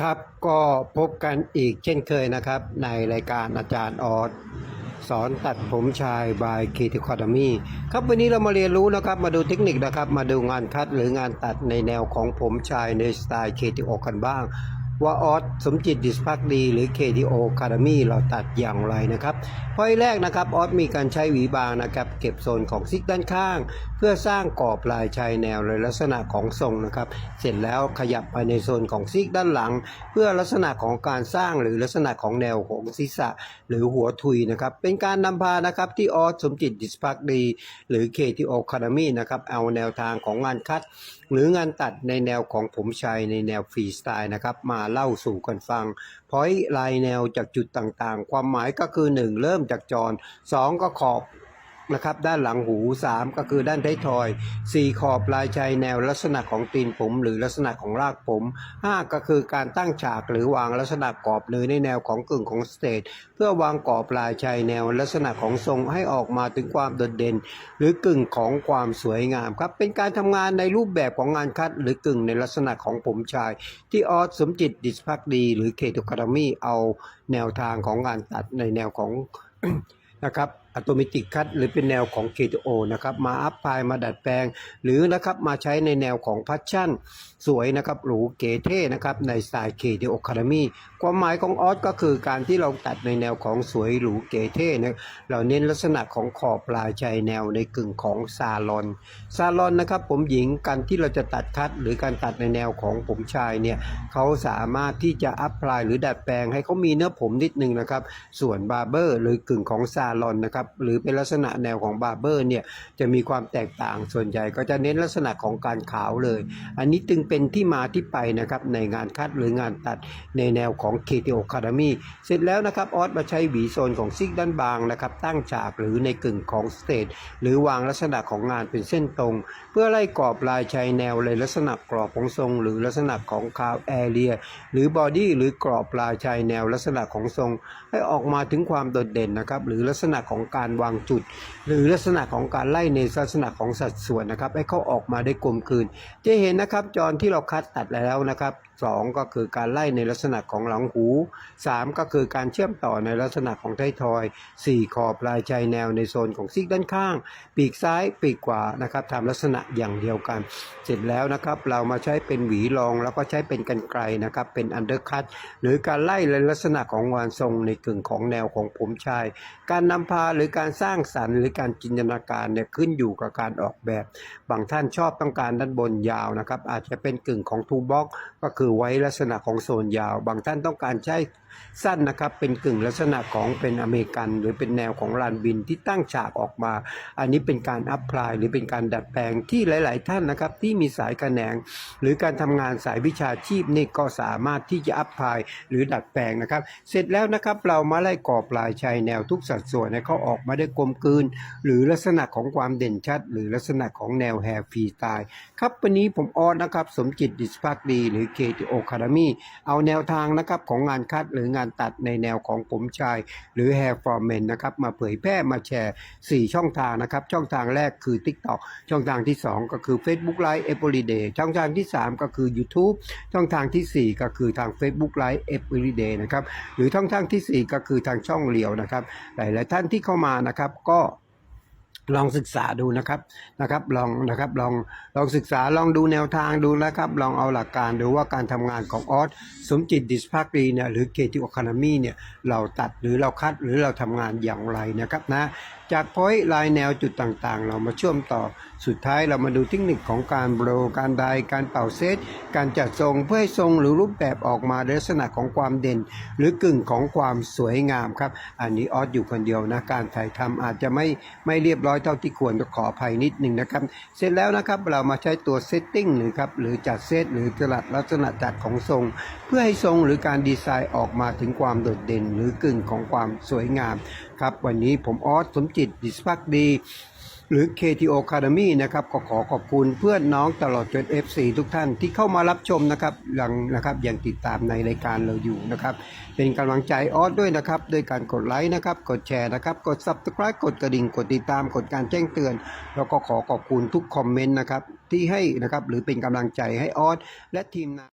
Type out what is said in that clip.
ครับก็พบกันอีกเช่นเคยนะครับ ในรายการอาจารย์ออสสอนตัดผมชายบายคีติคอดมีครับวันนี้เรามาเรียนรู้นะครับ มาดูเทคนิคนะครับ มาดูงานคัดหรืองานตัดในแนวของผมชายในสไตล์เคติโอกันบ้าง ว่าออสสมจิตดิสพักดี หรือ KTO Academy เราตัดอย่างไรนะครับพอยแรกนะครับออสมีการใช้หวีบางนะครับเก็บโซนของซิกด้านข้าง เพื่อสร้างกรอบลายชายแนวในลักษณะของทรงนะครับ เสร็จแล้วขยับไปในโซนของซิกด้านหลัง เพื่อลักษณะของการสร้างหรือลักษณะของแนวของศีรษะ หรือหัวทุยนะครับเป็นการนำพานะครับที่ออสสมจิตดิสพักดี หรือ KTO Academy นะครับเอาแนวทางของงานคัด หรืองานตัดในแนวของผมชายในแนวฟรีสไตล์นะครับมาเล่าสู่กันฟังพอยลายแนวจากจุดต่างๆ ความหมายก็คือ 1 เริ่มจากจร 2 ก็ขอบ นะครับด้านหลังหู 3 ก็คือด้านท้ายทอย 4 ขอบปลายชายแนวลักษณะของตีนผม หรือลักษณะของรากผม 5 ก็คือการตั้งฉากหรือวางลักษณะกรอบเนยในแนวของกึ่งของสเตจเพื่อวางกรอบปลายชายแนวลักษณะของทรงให้ออกมาถึงความโดดเด่น หรือกึ่งของความสวยงามครับเป็นการทำงานในรูปแบบของงานคัด หรือกึ่งในลักษณะของผมชาย ที่ออสสมจิตดิสพักดี หรือเคตุคาดมีเอาแนวทางของงานตัดในแนวของนะครับ อัตโนมัติคัดหรือเป็นแนวของ KTO นะครับมาอัพพลายมาดัดแปลง หรือนะครับมาใช้ในแนวของพัชชั่น สวยนะครับหรูเก๋เท่นะครับในสไตล์ KTO Academy ความหมายของออสก็คือการที่เราตัดในแนวของสวยหรูเก๋เท่นะเราเน้นลักษณะของขอบปลายชายแนวในกึ่งของซาลอนซาลอนนะครับผมหญิงการที่เราจะตัดคัด หรือการตัดในแนวของผมชายเนี่ยเขาสามารถที่จะอัพพลายหรือดัดแปลงให้เขามีเนื้อผมนิดนึงนะครับส่วนบาร์เบอร์หรือกึ่งของซาลอนนะครับหรือเป็นลักษณะแนวของบาร์เบอร์เนี่ยจะมีความแตกต่างส่วนใหญ่ ก็จะเน้นลักษณะของการขาวเลย อันนี้จึงเป็นที่มาที่ไปนะครับในงานคัดหรืองานตัดในแนวของ KTO Academy เสร็จแล้วนะครับออสมาใช้หวีโซนของซิกด้านบางนะครับตั้งฉากหรือในกึ่งของสเตจหรือวางลักษณะของงานเป็นเส้นตรง เพื่อไล่กรอบลายชายแนวเลยลักษณะกรอบของทรง หรือลักษณะของคาวแอเรียหรือบอดี้หรือกรอบลายชายแนวลักษณะของทรง ให้ออกมาถึงความโดดเด่นนะครับหรือลักษณะของการวางจุด หรือลักษณะของการไล่ในลักษณะของสัดส่วนนะครับ ให้เขาออกมาได้กลมกลืน จะเห็นนะครับจอนที่เราคัดตัดแล้วนะครับสองก็คือการไล่ในลักษณะของหลังหูสามก็คือการเชื่อมต่อในลักษณะของท้ายทอยสี่ขอบลายชายแนวในโซนของซีกด้านข้าง ปีกซ้ายปีกขวานะครับทำลักษณะอย่างเดียวกัน เสร็จแล้วนะครับเรามาใช้เป็นหวีรองแล้วก็ใช้เป็นกันไกลนะครับเป็นอันเดอร์คัตหรือการไล่ในลักษณะของวานทรงในกึ่งของแนวของผมชาย การนำพาหรือือการสร้างสรรค์หรือการจินตนาการเนี่ยขึ้นอยู่กับการออกแบบ บางท่านชอบต้องการด้านบนยาวนะครับ อาจจะเป็นกึ่งของทูบ็อกก็คือไว้ลักษณะของโซนยาว บางท่านต้องการใช้สั้นนะครับ เป็นกึ่งลักษณะของเป็นอเมริกัน หรือเป็นแนวของลานบินที่ตั้งฉากออกมา อันนี้เป็นการอัพพลายหรือเป็นการดัดแปลงที่หลาย ๆ ท่านนะครับที่มีสายกระแหนง หรือการทำงานสายวิชาชีพนี่ก็สามารถที่จะอัพพลายหรือดัดแปลงนะครับ เสร็จแล้วนะครับเรามาไล่กรอบลายชายแนวทุกสัดส่วนให้เขาออกอกมาได้กลมกลืน หรือลักษณะของความเด่นชัด หรือลักษณะของแนวแฮร์ฟรีสไตล์ครับวันนี้ผมออสนะครับ สมจิตดิสพักดีหรือ KTO Academy เอาแนวทางนะครับของงานคัดหรืองานตัดในแนวของผมชาย หรือ Hair for Men นะครับมาเผยแพร่มาแชร์ 4 ช่องทางนะครับ ช่องทางแรกคือ TikTok ช่องทางที่ 2 ก็คือ Facebook Live Everyday ช่องทางที่ 3 ก็คือ YouTube ช่องทางทีสี่4 ก็คือทาง Facebook Live Everyday นะครับหรือช่องทางทีสี่4 ก็คือทางช่องเลียวนะครับหลาย ๆ ท่านที่เข้ามานะครับ ก็ลองศึกษาดูนะครับนะครับ ลองนะครับลองลองศึกษาลองดูแนวทางดูนะครับ ลองเอาหลักการดูว่าการทำงานของออสสมจิตดิสพากรีเนี่ยหรือเกติโอคานามีเนี่ยเราตัดหรือเราคัดหรือเราทำงานอย่างไรนะครับนะจากพอยต์ลายแนวจุดต่างๆ เรามาเชื่อมต่อ สุดท้ายเรามาดูเทคนิคของการโบรการไดการเป่าเซต การจัดทรงเพื่อให้ทรงหรือรูปแบบออกมาลักษณะของความเด่น หรือกึ่งของความสวยงามครับ อันนี้ออสอยู่คนเดียวนะ การถ่ายทำอาจจะไม่ไม่เรียบร้อยเท่าที่ควรก็ขออภัยนิดนึงนะครับ เสร็จแล้วนะครับเรามาใช้ตัวเซตติ้งหรือครับหรือจัดเซตหรือจลัดลักษณะจัดของทรง เพื่อให้ทรงหรือการดีไซน์ออกมาถึงความโดดเด่น หรือกึ่งของความสวยงามครับวันนี้ผมออสสมจิตดิสพักดี หรือ KTO Academy นะครับก็ขอขอบคุณเพื่อนน้องตลอดจน FC ทุกท่านที่เข้ามารับชมนะครับยังนะครับยังติดตามในรายการเราอยู่นะครับเป็นกำลังใจออสด้วยนะครับด้วยการกดไลค์นะครับกดแชร์นะครับกด Subscribe กดกระดิ่งกดติดตามกดการแจ้งเตือน แล้วก็ขอขอบคุณทุกคอมเมนต์นะครับที่ให้นะครับหรือเป็นกำลังใจให้ออสและทีมงาน